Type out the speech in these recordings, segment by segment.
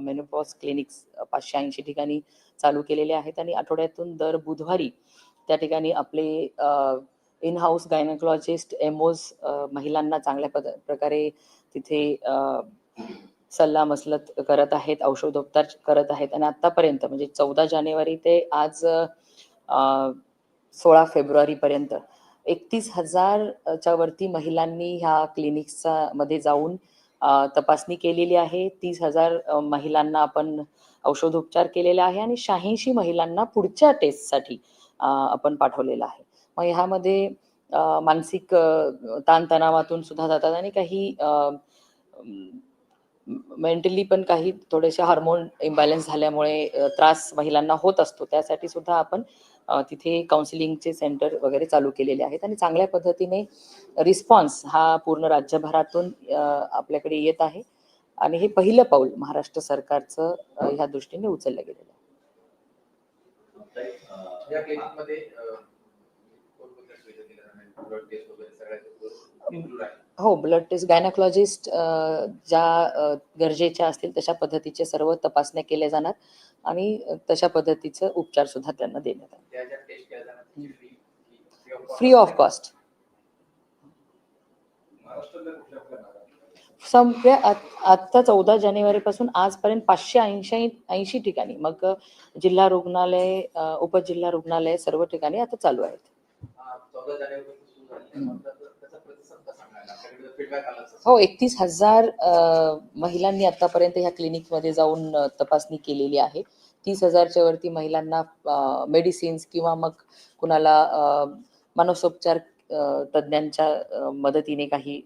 Menopause clinics पाचशे ऐंशी ठिकाणी चालू केलेले आहेत आणि आठवड्यातून दर बुधवारी त्या ठिकाणी आपले इन हाऊस गायनोकॉलॉजिस्ट एमओज महिलांना चांगल्या पद प्रकारे तिथे सल्ला मसलत करत आहेत औषधोपचार करत आहेत आणि आतापर्यंत म्हणजे चौदा जानेवारी ते आज सोळा फेब्रुवारीपर्यंत एकतीस हजारच्या वरती महिलांनी ह्या क्लिनिक्सचा मध्ये जाऊन तपासणी केलेली आहे. तीस हजार महिलांना आपण औषधोपचार केलेला आहे आणि शहाऐंशी महिलांना पुढच्या टेस्टसाठी आपण पाठवलेलं आहे. मग ह्यामध्ये मानसिक ताणतणावातून सुद्धा जातात आणि काही मेंटली पण काही थोडेसे हार्मोन इम्बॅलन्स झाल्यामुळे त्रास महिलांना होत असतो. त्यासाठी सुद्धा आपण तिथे काउन्सिलिंगचे सेंटर वगैरे चालू केलेले आहेत आणि चांगल्या पद्धतीने रिस्पॉन्स हा पूर्ण राज्यभरातून आपल्याकडे येत आहे. आणि हे पहिलं पाऊल महाराष्ट्र सरकारचं ह्या दृष्टीने उचललं गेलेलं आहे. या क्लिनिकमध्ये कोणकोणत्या सुविधा दिल्या जाणार ब्लड टेस्ट वगैरे सगळ्या आहे हो ब्लड टेस्ट गायनाकॉलॉजिस्ट ज्या गरजेच्या असतील तशा पद्धतीचे सर्व तपासण्या केल्या जाणार आणि तशा पद्धतीचं उपचार सुद्धा त्यांना देण्यात येणार फ्री ऑफ कॉस्ट संपल्या आत- आत्ता चौदा जानेवारीपासून आजपर्यंत पाचशे ऐंशी ऐंशी ठिकाणी मग जिल्हा रुग्णालय उपजिल्हा रुग्णालय सर्व ठिकाणी आता चालू आहेत अं, चौदा जानेवारीपासून सुरू झाली मग त्याचा त्याचा प्रतिसाद कसा मिळाला आपल्याकडे फीडबॅक आला असेल. हो एकतीस हजार महिलांनी आतापर्यंत ह्या क्लिनिकमध्ये जाऊन तपासणी केलेली आहे. तीस हजारच्या वरती महिलांना मेडिसिन्स किंवा मग कुणाला मानसोपचार तज्ज्ञांच्या मदतीने काही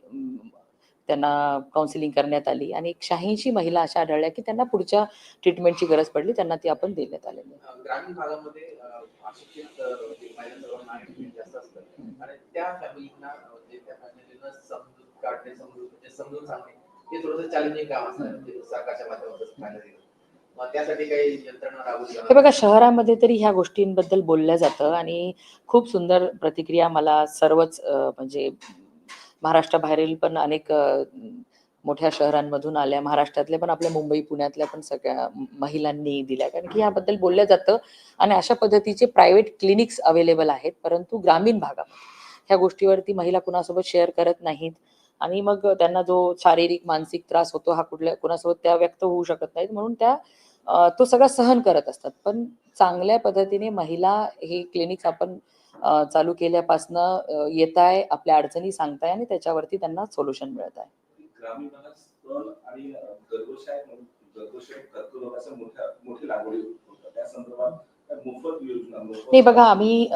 त्यांना काउन्सिलिंग करण्यात आली. आणि एक शहाऐंशी महिला अशा आढळल्या की त्यांना पुढच्या ट्रीटमेंटची गरज पडली त्यांना ती आपण देण्यात आलेली ग्रामीण भागामध्ये आणि त्या फॅमिलीना काढणे समजून म्हणजे समजून सांगणे हे थोडंसं चॅलेंजिंग काम असतं आकाशा म्हणजे माध्यमातून हे बघा शहरामध्ये तरी ह्या गोष्टींबद्दल बोललं जातं आणि खूप सुंदर प्रतिक्रिया मला सर्वच म्हणजे महाराष्ट्राबाहेरील पण अनेक मोठ्या शहरांमधून आल्या. महाराष्ट्रातल्या पण आपल्या मुंबई पुण्यातल्या पण सगळ्या महिलांनी दिल्या. कारण की याबद्दल बोललं जातं आणि अशा पद्धतीचे प्रायव्हेट क्लिनिक्स अवेलेबल आहेत परंतु ग्रामीण भागामध्ये ह्या गोष्टीवरती महिला कुणासोबत शेअर करत नाहीत. आणि मग त्यांना जो शारीरिक मानसिक त्रास होतो हा कुठल्या कुणासोबत त्या व्यक्त होऊ शकत नाहीत. म्हणून त्या तो सगळा सहन करत असतात. पण चांगल्या पद्धतीने महिला हे क्लिनिक्स आपण चालू केल्यापासनं येत आहे आपल्या अडचणी सांगताय आणि त्याच्यावरती त्यांना सोल्युशन मिळत आहे. नाही बघा आम्ही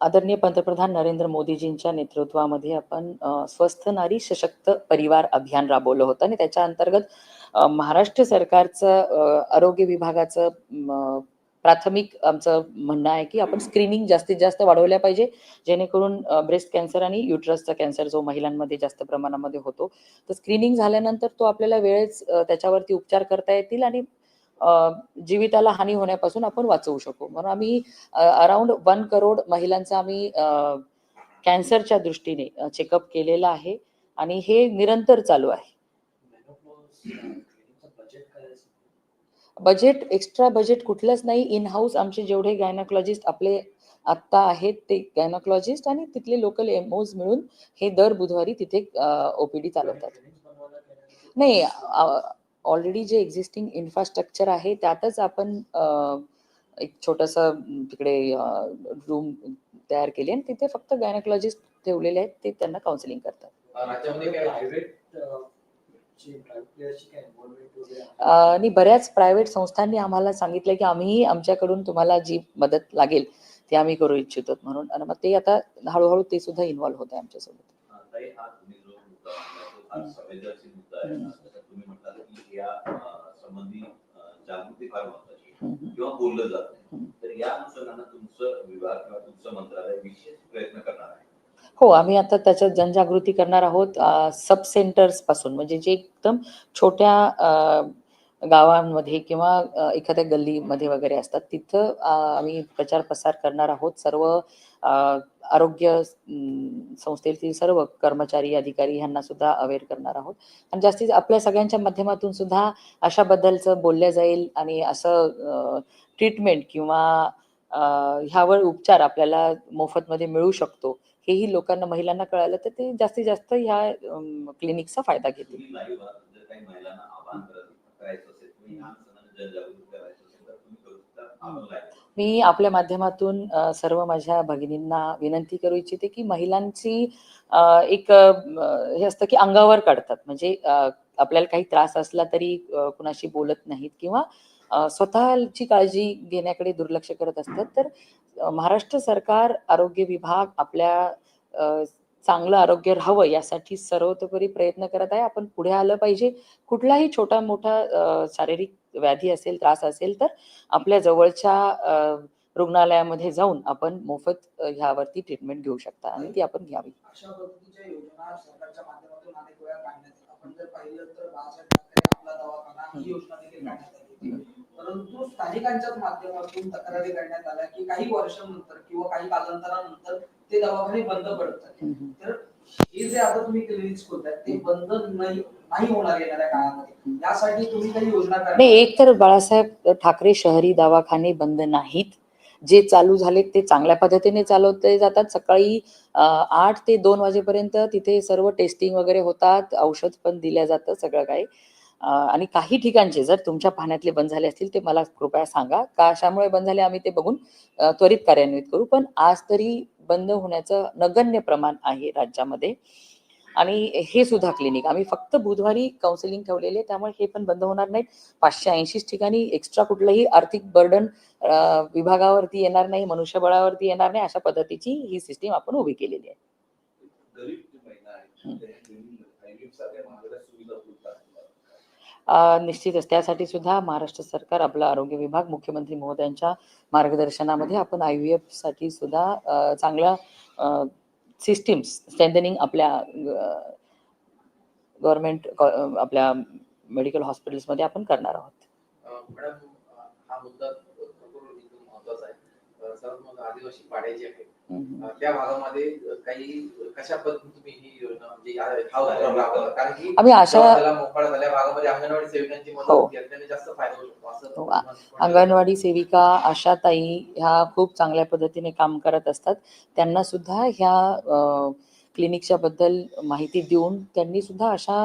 आदरणीय पंतप्रधान नरेंद्र मोदीजींच्या नेतृत्वामध्ये आपण स्वस्थ नारी सशक्त परिवार अभियान राबवलं होतं आणि त्याच्या अंतर्गत महाराष्ट्र सरकारचं आरोग्य विभागाचं प्राथमिक आमचं म्हणणं आहे की आपण स्क्रीनिंग जास्तीत जास्त वाढवल्या पाहिजे जेणेकरून ब्रेस्ट कॅन्सर आणि युट्रसचा कॅन्सर जो महिलांमध्ये जास्त प्रमाणामध्ये होतो तर स्क्रीनिंग झाल्यानंतर तो आपल्याला वेळेच त्याच्यावरती उपचार करता येतील आणि जीविताला हानी होण्यापासून आपण वाचवू शकू. म्हणून आम्ही अराउंड वन करोड महिलांचा आम्ही कॅन्सरच्या दृष्टीने चेकअप केलेला आहे आणि हे निरंतर चालू आहे. बजेट एक्स्ट्रा बजेट कुठलंच नाही. इन हाऊस आमचे जेवढे गायनाकॉलॉजिस्ट आपले आत्ता आहेत ते गायनाकॉलॉजिस्ट आणि तिथले लोकल एमओज मिळून हे दर बुधवारी तिथे ओपीडी चालवतात. नाही ऑलरेडी जे एक्झिस्टिंग इन्फ्रास्ट्रक्चर आहे त्यातच आपण एक छोटस तिकडे रूम तयार केली आणि तिथे फक्त गायनाकॉलॉजिस्ट ठेवलेले आहेत ते त्यांना काउन्सिलिंग करतात. आणि बऱ्याच प्रायव्हेट संस्थांनी आम्हाला सांगितलं की आम्ही आमच्याकडून तुम्हाला जी मदत लागेल ती आम्ही करू इच्छितो म्हणून. आणि मग ते आता हळूहळू ते सुद्धा इन्व्हॉल्व्ह होत आहे आमच्यासोबत. या संबंधी जागृती फार महत्वाची. किंवा बोललं जात. नाही. तर या अनुषंगानं तुमचं विभाग किंवा तुमचं मंत्रालय विशेष प्रयत्न करणार आहे. हो आम्ही आता त्याच्यात जनजागृती करणार आहोत सब सेंटर्सपासून. म्हणजे जे एकदम छोट्या गावांमध्ये किंवा एखाद्या गल्लीमध्ये वगैरे असतात तिथं आम्ही प्रचार प्रसार करणार आहोत. सर्व आरोग्य संस्थेतील सर्व कर्मचारी अधिकारी ह्यांना सुद्धा अवेअर करणार आहोत. आणि जास्तीत आपल्या सगळ्यांच्या माध्यमातून सुद्धा अशाबद्दलचं बोललं जाईल आणि असं ट्रीटमेंट किंवा ह्यावर उपचार आपल्याला मोफतमध्ये मिळू शकतो हेही लोकांना महिलांना कळालं तर ते जास्तीत जास्त ह्या क्लिनिकचा फायदा घेतील. मी आपल्या माध्यमातून सर्व माझ्या भगिनींना विनंती करू इच्छिते की महिलांची एक हे असतं की अंगावर काढतात. म्हणजे आपल्याला काही त्रास असला तरी कुणाशी बोलत नाहीत किंवा स्वतःची काळजी घेण्याकडे दुर्लक्ष करत असतात. तर महाराष्ट्र सरकार आरोग्य विभाग आपल्या अ, चांगलं आरोग्य राहावं यासाठी सर्वतोपरी प्रयत्न करत आहे. आपण पुढे आलं पाहिजे. कुठलाही छोटा मोठा शारीरिक व्याधी असेल त्रास असेल तर आपल्या जवळच्या रुग्णालयामध्ये जाऊन आपण मोफत ह्यावरती ट्रीटमेंट घेऊ शकता आणि ती आपण घ्यावी. आपण जर पाहिलं तर परंतु स्थानिकांच्याच माध्यमातून तक्रारी करण्यात आल्या की काही वर्षांनंतर किंवा काही कालांतरानंतर ते दवाखाने बंद पडतात. तर हे जे आता तुम्ही क्लिनिक्स खोलताय ते बंद नाही नाही होणार येणाऱ्या काळामध्ये. यासाठी तुम्ही काही योजना नाही एक तर बाळासाहेब ठाकरे शहरी दवाखाने बंद नाहीत. जे चालू झाले ते चांगल्या पद्धतीने चालवते जातात. सकाळी आठ ते दोन वाजेपर्यंत तिथे सर्व टेस्टिंग वगैरे होतात. औषध पण दिल्या जातं सगळं काही. आणि काही ठिकाणचे जर तुमच्या पाहण्यातले बंद झाले असतील ते मला कृपया सांगा. कशामुळे बंद झाले? आम्ही ते बघून त्वरित कार्यान्वित करू. पण आज तरी बंद होण्याचं नगण्य प्रमाण आहे राज्यामध्ये. आणि हे सुद्धा क्लिनिक आम्ही फक्त बुधवारी काउन्सिलिंग ठेवलेले त्यामुळे हे पण बंद होणार नाहीत. पाचशे ऐंशीच ठिकाणी एक्स्ट्रा कुठलंही आर्थिक बर्डन विभागावरती येणार नाही मनुष्यबळावरती येणार नाही अशा पद्धतीची ही सिस्टीम आपण उभी केलेली आहे गरीब जी महिला आहेत त्या clinic- clinic सारख्या महागड्या सुविधा उपलब्ध आहेत अ, निश्चितच. त्यासाठी सुद्धा महाराष्ट्र सरकार आपला आरोग्य विभाग मुख्यमंत्री महोदयांच्या मार्गदर्शनामध्ये आपण आय व्ही एफसाठी सुद्धा अ, चांगल्या सिस्टीम्स स्ट्रेंथनिंग आपल्या गव्हर्नमेंट आपल्या मेडिकल हॉस्पिटल्समध्ये आपण करणार आहोत. मॅडम हा मुद्दा महत्त्वाचा आहे. आदिवासी पाड्या जे आहेत हम्म. अं, त्या भागामध्ये काही कशा पद्धतीने तुम्ही ही योजना म्हणजे हा हा उपक्रम राबवला कारण की आम्ही अशा गावाला मोकळा झाल्या भागामध्ये अंगणवाडी सेविकांची हो. मदत घेतल्याने जास्त फायदा होऊ शकतो असं हो? अंगणवाडी सेविका आशाताई ह्या खूप चांगल्या पद्धतीने काम करत असतात. त्यांना सुद्धा ह्या क्लिनिकच्या बद्दल माहिती देऊन त्यांनी सुद्धा अशा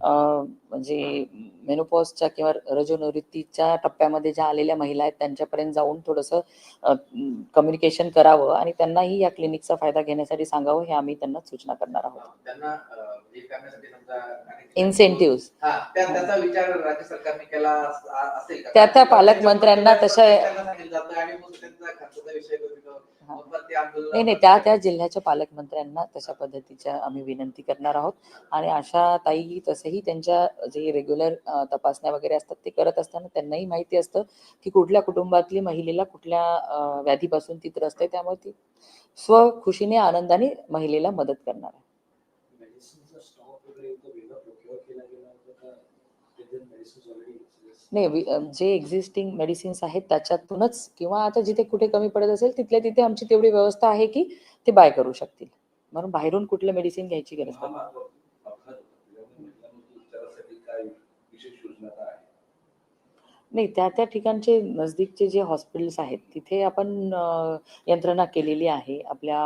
म्हणजे मेनोपॉजच्या किंवा रजोनिवृत्तीच्या टप्प्यामध्ये ज्या आलेल्या महिला आहेत त्यांच्यापर्यंत जाऊन थोडंसं कम्युनिकेशन करावं आणि त्यांनाही या क्लिनिकचा फायदा घेण्यासाठी सांगावं हे आम्ही त्यांना सूचना करणार आहोत इन्सेंटिव्ह हा? त्या- त्या पालकमंत्र्यांना तशा- नाही नाही त्या त्या जिल्ह्याच्या पालकमंत्र्यांना तशा पद्धतीच्या आम्ही विनंती करणार आहोत. आणि अशा ताई तसंही त्यांच्या जे रेग्युलर तपासण्या वगैरे असतात ते करत असताना त्यांनाही माहिती असतं की कुठल्या कुटुंबातली महिलेला कुठल्या व्याधीपासून ती त्रस्त आहे त्यामुळे ती स्वखुशीने आनंदाने महिलेला मदत करणार आहे. मेडिसिनचा स्टॉक वगैरे तो वेगळा प्रोक्युअर केला गेला होता का? मेडिसिन ऑलरेडी नाही जे एक्झिस्टिंग मेडिसिन्स आहेत त्याच्यातूनच किंवा आता जिथे कुठे कमी पडत असेल तिथल्या तिथे आमची तेवढी व्यवस्था आहे की ते बाय करू शकतील. म्हणून बाहेरून कुठलं मेडिसिन घ्यायची गरज नाही. नाही त्या त्या ठिकाणचे नजदीकचे जे हॉस्पिटल्स आहेत तिथे आपण यंत्रणा केलेली आहे. आपल्या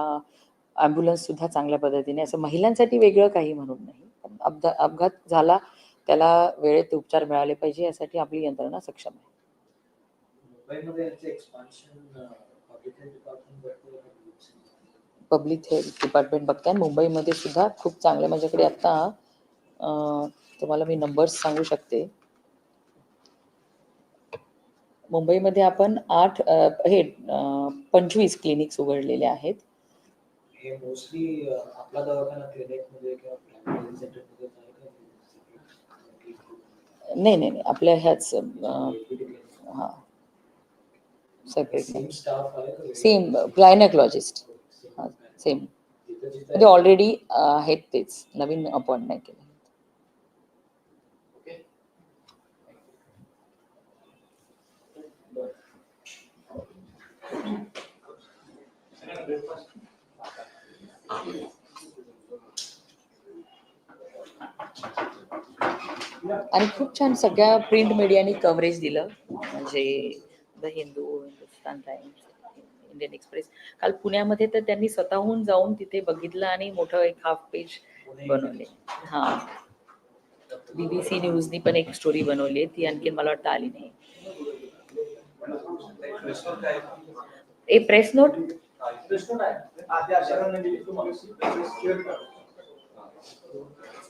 ॲम्ब्युलन्स सुद्धा चांगल्या पद्धतीने असं महिलांसाठी वेगळं काही म्हणून नाही. अपघात झाला त्याला वेळेत उपचार मिळाले पाहिजे यासाठी आपली यंत्रणा सक्षम आहे. पब्लिक हेल्थ डिपार्टमेंट बघताय. मुंबईमध्ये सुद्धा खूप चांगले माझ्याकडे आत्ता अं, तुम्हाला मी नंबर्स सांगू शकते. मुंबईमध्ये आपण आठ हे पंचवीस क्लिनिक्स उघडलेले आहेत. हे मोस्टली आपला दवाखाना सेंटरमध्ये नाही नाही नाही आपल्या ह्याच हा सेपरेट सेम गायनॅकॉलॉजिस्ट सेम म्हणजे ऑलरेडी आहेत तेच नवीन अपॉइंट नाही केले Thank you. आणि खूप छान सगळ्या प्रिंट मीडियाने कव्हरेज दिलं. म्हणजे the Hindu Hindustan Times Indian Express काल पुण्यामध्ये तर त्यांनी स्वतःहून जाऊन तिथे बघितलं आणि मोठं एक हाफ पेज बनवले. हा. बीबीसी न्यूजनी पण एक स्टोरी बनवली. ती आणखीन मला वाटतं आली नाही. ए प्रेस नोट मॅम तुम्ही